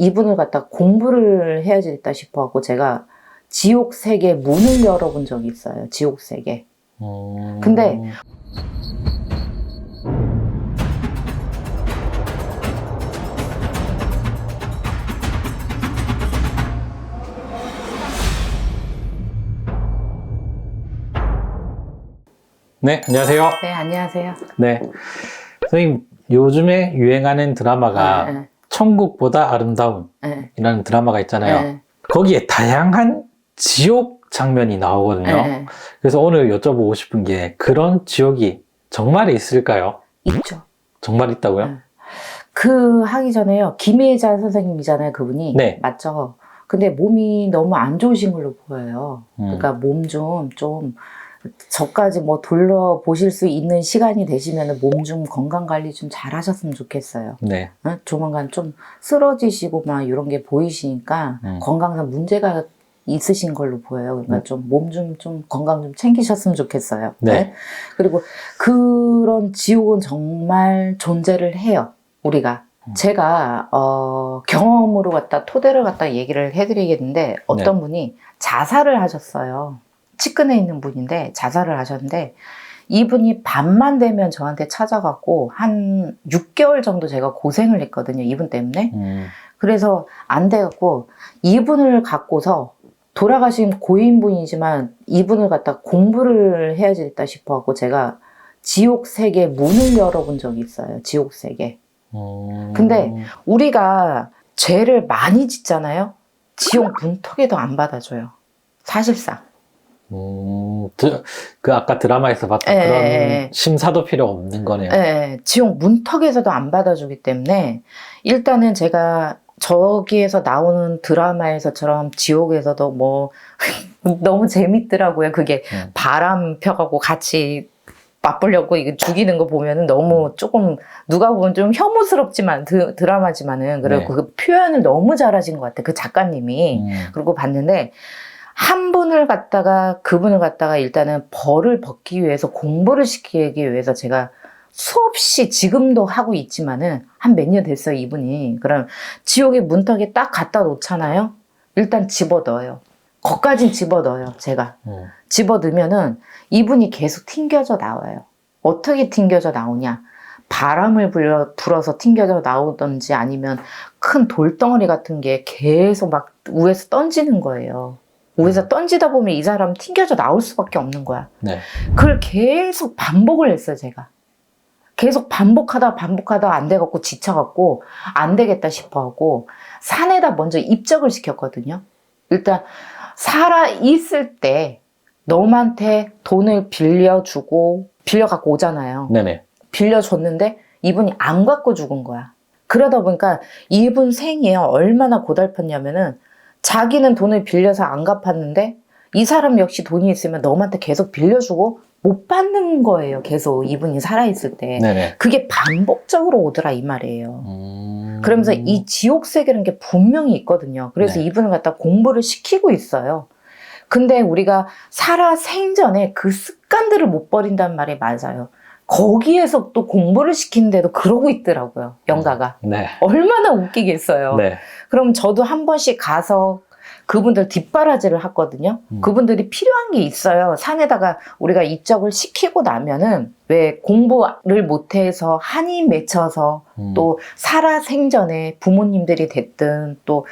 이분을 갖다 공부를 해야겠다 싶어 갖고 제가 지옥 세계 문을 열어본 적이 있어요. 지옥 세계. 음. 근데 네, 안녕하세요. 네 안녕하세요. 네. 선생님, 요즘에 유행하는 드라마가 네, 천국보다 아름다운이라는 네, 드라마가 있잖아요. 네, 거기에 다양한 지옥 장면이 나오거든요. 네, 그래서 오늘 여쭤보고 싶은 게 그런 지옥이 정말 있을까요? 있죠. 정말 있다고요? 네. 그 하기 전에요. 김혜자 선생님이잖아요. 그분이 네. 맞죠. 근데 몸이 너무 안 좋으신 걸로 보여요. 음. 그러니까 몸 좀좀 저까지 뭐 돌려보실 수 있는 시간이 되시면 몸 좀 건강 관리 좀 잘 하셨으면 좋겠어요. 네. 어? 조만간 좀 쓰러지시고 막 이런 게 보이시니까 음. 건강상 문제가 있으신 걸로 보여요. 그러니까 음. 좀몸 좀 좀 건강 좀 챙기셨으면 좋겠어요. 네. 그리고 그런 지옥은 정말 존재를 해요. 우리가. 음. 제가 어, 경험으로 갖다 토대를 갖다 얘기를 해드리겠는데 어떤 네. 분이 자살을 하셨어요. 측근에 있는 분인데 자살을 하셨는데 이분이 밤만 되면 저한테 찾아갔고 한 6개월 정도 제가 고생을 했거든요. 이분 때문에. 음. 그래서 안 돼갖고 이분을 갖고서 돌아가신 고인분이지만 이분을 갖다 공부를 해야겠다 싶어갖고 제가 지옥 세계 문을 열어본 적이 있어요. 지옥 세계. 음. 근데 우리가 죄를 많이 짓잖아요. 지옥 문턱에도 안 받아줘요. 사실상. 음, 드- 그 아까 드라마에서 봤던 예, 그런 예, 예. 심사도 필요 없는 거네요. 예, 지옥 문턱에서도 안 받아주기 때문에 일단은 제가 저기에서 나오는 드라마에서처럼 지옥에서도 뭐 너무 재밌더라고요. 그게 음. 바람 펴가고 같이 맞보려고 이거 죽이는 거 보면은 너무 조금 누가 보면 좀 혐오스럽지만 드, 드라마지만은 그리고 네. 그 표현을 너무 잘하신 것 같아. 그 작가님이. 음. 그리고 봤는데 한 분을 갖다가 그분을 갖다가 일단은 벌을 벗기 위해서 공부를 시키기 위해서 제가 수없이 지금도 하고 있지만은 한 몇 년 됐어요 이분이. 그럼 지옥의 문턱에 딱 갖다 놓잖아요? 일단 집어 넣어요. 거까진 집어 넣어요 제가. 음. 집어 넣으면은 이분이 계속 튕겨져 나와요. 어떻게 튕겨져 나오냐? 바람을 불려, 불어서 튕겨져 나오던지 아니면 큰 돌덩어리 같은 게 계속 막 위에서 던지는 거예요. 위에서 던지다 보면 이 사람 튕겨져 나올 수밖에 없는 거야. 네. 그걸 계속 반복을 했어요, 제가. 계속 반복하다 반복하다 안 돼갖고 지쳐갖고 안 되겠다 싶어하고 산에다 먼저 입적을 시켰거든요. 일단 살아 있을 때 너한테 돈을 빌려주고 빌려갖고 오잖아요. 네네. 빌려줬는데 이분이 안 갖고 죽은 거야. 그러다 보니까 이분 생에 얼마나 고달팠냐면은 자기는 돈을 빌려서 안 갚았는데 이 사람 역시 돈이 있으면 너한테 계속 빌려주고 못 받는 거예요. 계속 이분이 살아있을 때. 네네. 그게 반복적으로 오더라 이 말이에요. 음. 그러면서 이 지옥 세계라는 게 분명히 있거든요. 그래서 네. 이분을 갖다 공부를 시키고 있어요. 근데 우리가 살아 생전에 그 습관들을 못 버린다는 말이 맞아요. 거기에서 또 공부를 시키는데도 그러고 있더라고요. 영가가. 네. 얼마나 웃기겠어요. 네. 그럼 저도 한 번씩 가서 그분들 뒷바라지를 하거든요. 음. 그분들이 필요한 게 있어요. 산에다가 우리가 입적을 시키고 나면은 왜 공부를 못해서 한이 맺혀서 음. 또 살아 생전에 부모님들이 됐든 또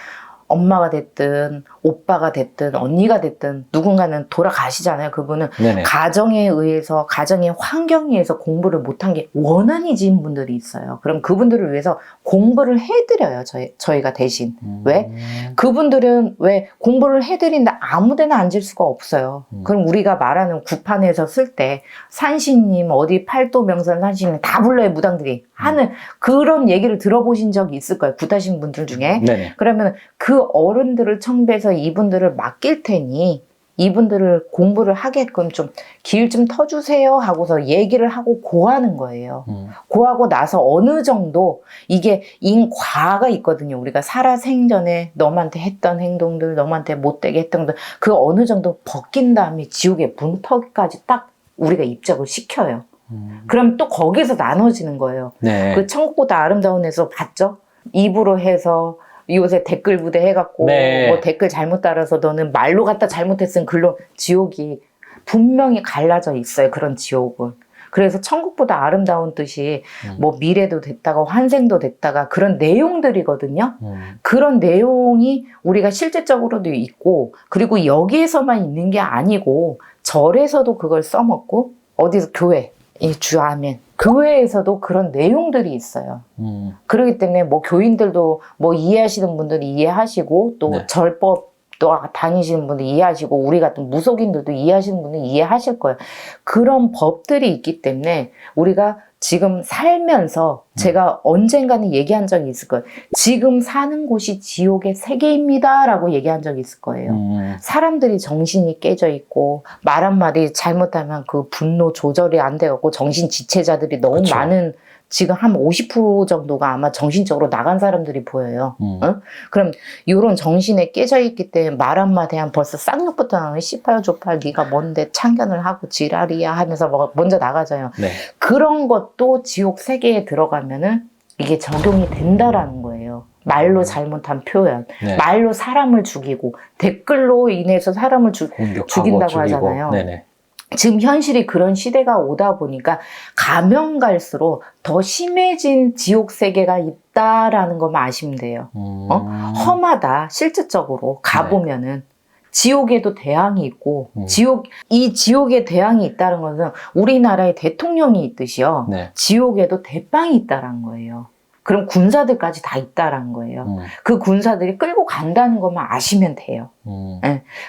엄마가 됐든 오빠가 됐든 언니가 됐든 누군가는 돌아가시잖아요. 그분은 네네. 가정에 의해서 가정의 환경에 의해서 공부를 못한 게 원한이 지은 분들이 있어요. 그럼 그분들을 위해서 공부를 해드려요. 저희, 저희가 대신. 음. 왜? 그분들은 왜 공부를 해드린다 아무데나 앉을 수가 없어요. 음. 그럼 우리가 말하는 구판에서 쓸 때 산신님 어디 팔도 명산 산신님 다 불러요 무당들이 하는 그런 얘기를 들어보신 적이 있을 거예요. 구타신 분들 중에. 네네. 그러면 그 어른들을 청배해서 이분들을 맡길 테니 이분들을 공부를 하게끔 좀 길 좀 터주세요 하고서 얘기를 하고 고하는 거예요. 음. 고하고 나서 어느 정도 이게 인과가 있거든요. 우리가 살아 생전에 너한테 했던 행동들, 너한테 못되게 했던 것들 그 어느 정도 벗긴 다음에 지옥의 문턱까지 딱 우리가 입적을 시켜요. 음. 그럼 또 거기서 나눠지는 거예요. 네. 그 천국보다 아름다운 에서 봤죠? 입으로 해서 요새 댓글 부대 해갖고 네. 뭐 댓글 잘못 따라서 너는 말로 갖다 잘못했으면 글로 지옥이 분명히 갈라져 있어요. 그런 지옥은. 그래서 천국보다 아름다운 뜻이 음. 뭐 미래도 됐다가 환생도 됐다가 그런 내용들이거든요. 음. 그런 내용이 우리가 실제적으로도 있고 그리고 여기에서만 있는 게 아니고 절에서도 그걸 써먹고 어디서 교회 이 주 아멘 교회에서도 그런 내용들이 있어요. 음. 그렇기 때문에 뭐 교인들도 뭐 이해하시는 분들이 이해하시고 또 네. 절법 또 다니시는 분들 이해하시고 우리 같은 무속인들도 이해하시는 분들 이해하실 거예요. 그런 법들이 있기 때문에 우리가 지금 살면서 제가 언젠가는 얘기한 적이 있을 거예요. 지금 사는 곳이 지옥의 세계입니다라고 얘기한 적이 있을 거예요. 음. 사람들이 정신이 깨져 있고 말 한마디 잘못하면 그 분노 조절이 안 돼갖고 정신 지체자들이 너무 그쵸. 많은 지금 한 50% 정도가 아마 정신적으로 나간 사람들이 보여요. 음. 어? 그럼 이런 정신에 깨져 있기 때문에 말 한마디 하면 벌써 쌍욕부터 씨팔 조팔 네가 뭔데 참견을 하고 지랄이야 하면서 뭐 먼저 나가잖아요. 네. 그런 것도 지옥 세계에 들어가면은 이게 적용이 된다라는 거예요. 말로 잘못한 표현, 네. 말로 사람을 죽이고 댓글로 인해서 사람을 죽 공격하고 죽인다고 죽이고. 하잖아요. 네네. 지금 현실이 그런 시대가 오다 보니까 가면 갈수록 더 심해진 지옥 세계가 있다라는 것만 아시면 돼요. 음. 어? 험하다 실질적으로 가보면은 지옥에도 대항이 있고 음. 지옥 이 지옥에 대항이 있다는 것은 우리나라에 대통령이 있듯이요. 네. 지옥에도 대빵이 있다라는 거예요. 그럼 군사들까지 다 있다라는 거예요. 음. 그 군사들이 끌고 간다는 것만 아시면 돼요. 음.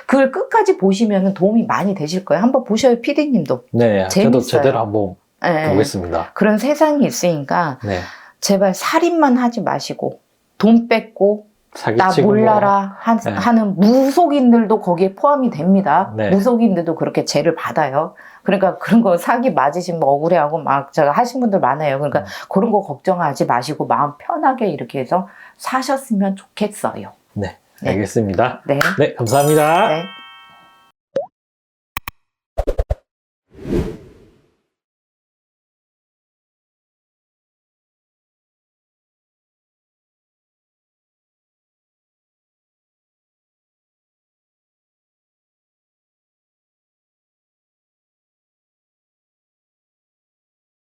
그걸 끝까지 보시면 도움이 많이 되실 거예요. 한번 보셔요, 피디님도. 네. 저도 재밌어요. 제대로 한번 예. 보겠습니다. 그런 세상이 있으니까 네. 제발 살인만 하지 마시고 돈 뺏고 나 사기치고 몰라라 한, 네. 하는 무속인들도 거기에 포함이 됩니다. 네. 무속인들도 그렇게 죄를 받아요. 그러니까 그런 거 사기 맞으시면 억울해하고 막 제가 하신 분들 많아요. 그러니까 음. 그런 거 걱정하지 마시고 마음 편하게 이렇게 해서 사셨으면 좋겠어요. 네. 네. 알겠습니다. 네. 네. 감사합니다. 네.